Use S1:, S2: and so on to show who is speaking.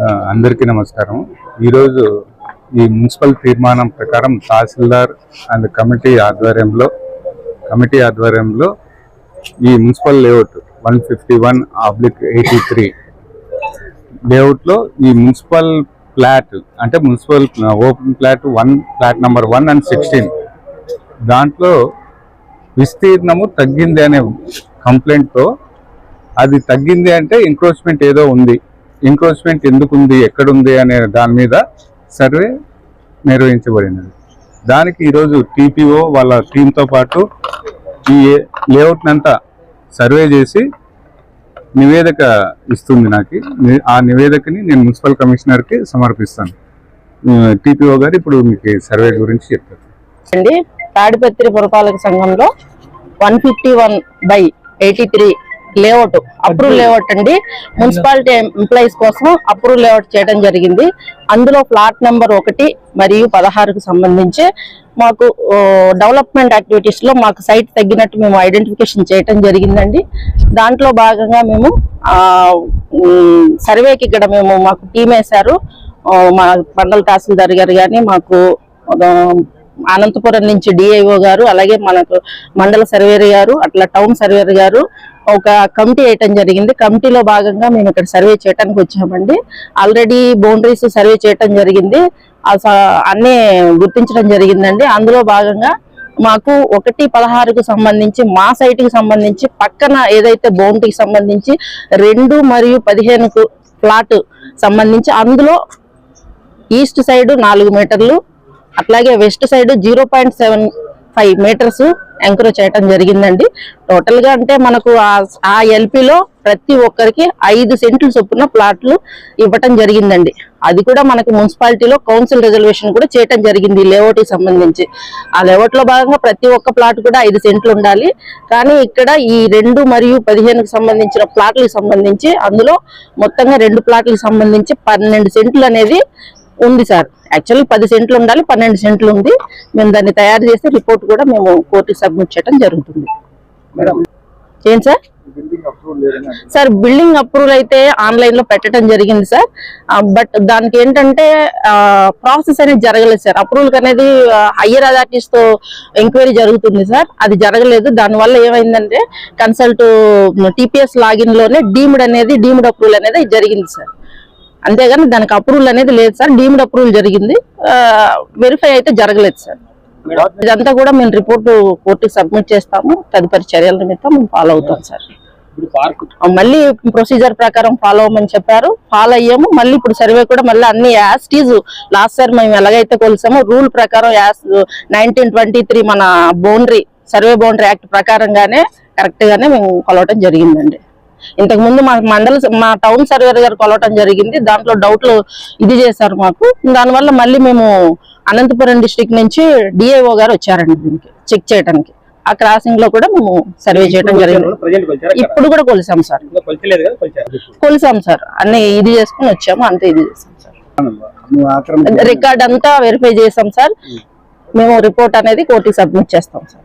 S1: అందరికీ నమస్కారం. ఈరోజు ఈ మున్సిపల్ తీర్మానం ప్రకారం తహసీల్దార్ అండ్ కమిటీ ఆధ్వర్యంలో కమిటీ ఆధ్వర్యంలో ఈ municipal layout one fifty one oblique eighty three లేఅవుట్లో ఈ మున్సిపల్ ఫ్లాట్ అంటే municipal open flat one flat number one and sixteen దాంట్లో విస్తీర్ణము తగ్గింది అనే కంప్లైంట్తో అది తగ్గింది అంటే ఎంక్రోచ్మెంట్ ఏదో ఉంది. ఎంక్రోచ్మెంట్ ఎందుకుంది ఎక్కడుంది అనే దాని మీద సర్వే నిర్వహించబడినది. దానికి ఈరోజు టీపీఓ వాళ్ళ టీంతో పాటు ఈ లేఅవుట్ అంతా సర్వే చేసి నివేదిక ఇస్తుంది నాకు. ఆ నివేదికని నేను మున్సిపల్ కమిషనర్కి సమర్పిస్తాను. టీపీఓ గారు ఇప్పుడు మీకు సర్వే గురించి చెప్తారు.
S2: అండి తాడిపత్రి పురపాలక సంఘంలో one fifty one by eighty three layout approve layout అండి. మున్సిపాలిటీ ఎంప్లాయీస్ కోసం అప్రూవ్ లేఅవుట్ చేయడం జరిగింది. అందులో ఫ్లాట్ నెంబర్ ఒకటి మరియు పదహారుకు సంబంధించి మాకు డెవలప్మెంట్ యాక్టివిటీస్లో మాకు సైట్ తగ్గినట్టు మేము ఐడెంటిఫికేషన్ చేయడం జరిగిందండి. దాంట్లో భాగంగా మేము సర్వేకి ఇక్కడ మేము మాకు టీం వేశారు. మా మండల తహసీల్దార్ గారు కానీ మాకు అనంతపురం నుంచి డిఐఓ గారు అలాగే మనకు మండల సర్వేర్ గారు అట్లా టౌన్ సర్వేర్ గారు ఒక కమిటీ వేయటం జరిగింది. కమిటీలో భాగంగా మేము ఇక్కడ సర్వే చేయడానికి వచ్చామండి. ఆల్రెడీ బౌండరీస్ సర్వే చేయటం జరిగింది. ఆ స- అన్నీ గుర్తించడం జరిగిందండి. అందులో భాగంగా మాకు ఒకటి పదహారుకు సంబంధించి మా సైట్కి సంబంధించి పక్కన ఏదైతే బౌండరీకి సంబంధించి రెండు మరియు పదిహేనుకు ఫ్లాట్ సంబంధించి అందులో ఈస్ట్ సైడ్ నాలుగు మీటర్లు అట్లాగే west side zero point seven five meters encroach చేయడం జరిగిందండి. టోటల్గా అంటే మనకు ఆ- ఎల్పిలో ఎల్పీలో ప్రతి ఒక్కరికి ఐదు సెంట్లు చొప్పున ప్లాట్లు ఇవ్వటం జరిగిందండి. అది కూడా మనకు మున్సిపాలిటీలో కౌన్సిల్ రిజర్వేషన్ కూడా చేయటం జరిగింది లేఅవుట్ సంబంధించి. ఆ లేఅవుట్లో భాగంగా ప్రతి ఒక్క ప్లాట్ కూడా ఐదు సెంట్లు ఉండాలి. కానీ ఇక్కడ ఈ రెండు మరియు పదిహేనుకు సంబంధించిన ప్లాట్లకు సంబంధించి అందులో మొత్తంగా రెండు ప్లాట్లకు సంబంధించి పన్నెండు సెంట్లు అనేది ఉంది సార్. యాక్చువల్లీ పది సెంట్లు ఉండాలి పన్నెండు సెంట్లు ఉంది. మేము దాన్ని తయారు చేసి రిపోర్ట్ కూడా మేము కోర్టుకి సబ్మిట్ చేయడం జరుగుతుంది. ఏంటి సార్? సార్ బిల్డింగ్ అప్రూవల్ అయితే ఆన్లైన్లో పెట్టడం జరిగింది సార్. బట్ దానికి ఏంటంటే ప్రాసెస్ అనేది జరగలేదు సార్. అప్రూవల్ అనేది హయ్యర్ అథారిటీస్తో ఎంక్వైరీ జరుగుతుంది సార్. అది జరగలేదు. దానివల్ల ఏమైందంటే కన్సల్ట్ టీపీఎస్ లాగిన్లోనే డీమ్డ్ అనేది డీమ్డ్ అప్రూవల్ అనేది జరిగింది సార్. అంతేగాని దానికి అప్రూవల్ అనేది లేదు సార్. డీమ్డ్ అప్రూవల్ జరిగింది. వెరిఫై అయితే జరగలేదు సార్. ఇదంతా కూడా మేము రిపోర్ట్ కోర్టుకి సబ్మిట్ చేస్తాము. తదుపరి చర్యల నిమిత్తం మేము ఫాలో అవుతాం సార్. మళ్ళీ ప్రొసీజర్ ప్రకారం ఫాలో అవ్వమని చెప్పారు. ఫాలో అయ్యాము. మళ్ళీ ఇప్పుడు సర్వే కూడా మళ్ళీ అన్ని యాజ్ టీజ్ లాస్ట్ సార్ మేము ఎలాగైతే కొలిసామో రూల్ ప్రకారం యాజ్ నైన్టీన్ ట్వంటీ త్రీ మన బౌండరీ సర్వే బౌండరీ యాక్ట్ ప్రకారంగానే కరెక్ట్ గానే మేము కొలవటం జరిగిందండి. ఇంతకు ముందు మా మండల మా టౌన్ సర్వేర్ గారు కొలవటం జరిగింది. దాంట్లో డౌట్లు ఇది చేశారు మాకు. దానివల్ల మళ్ళీ మేము అనంతపురం డిస్ట్రిక్ట్ నుంచి డిఐఓ గారు వచ్చారండి దీనికి చెక్ చేయడానికి ఆ క్రాసింగ్లో కూడా మేము సర్వే చేయడం జరిగింది. ఇప్పుడు కూడా కొలిసాం సార్. కొలిసాం సార్. అన్ని ఇది చేసుకుని వచ్చాము అంతే ఇది చేసాం సార్. రికార్డ్ అంతా వెరిఫై చేసాం సార్. మేము రిపోర్ట్ అనేది కోర్టుకి సబ్మిట్ చేస్తాం సార్.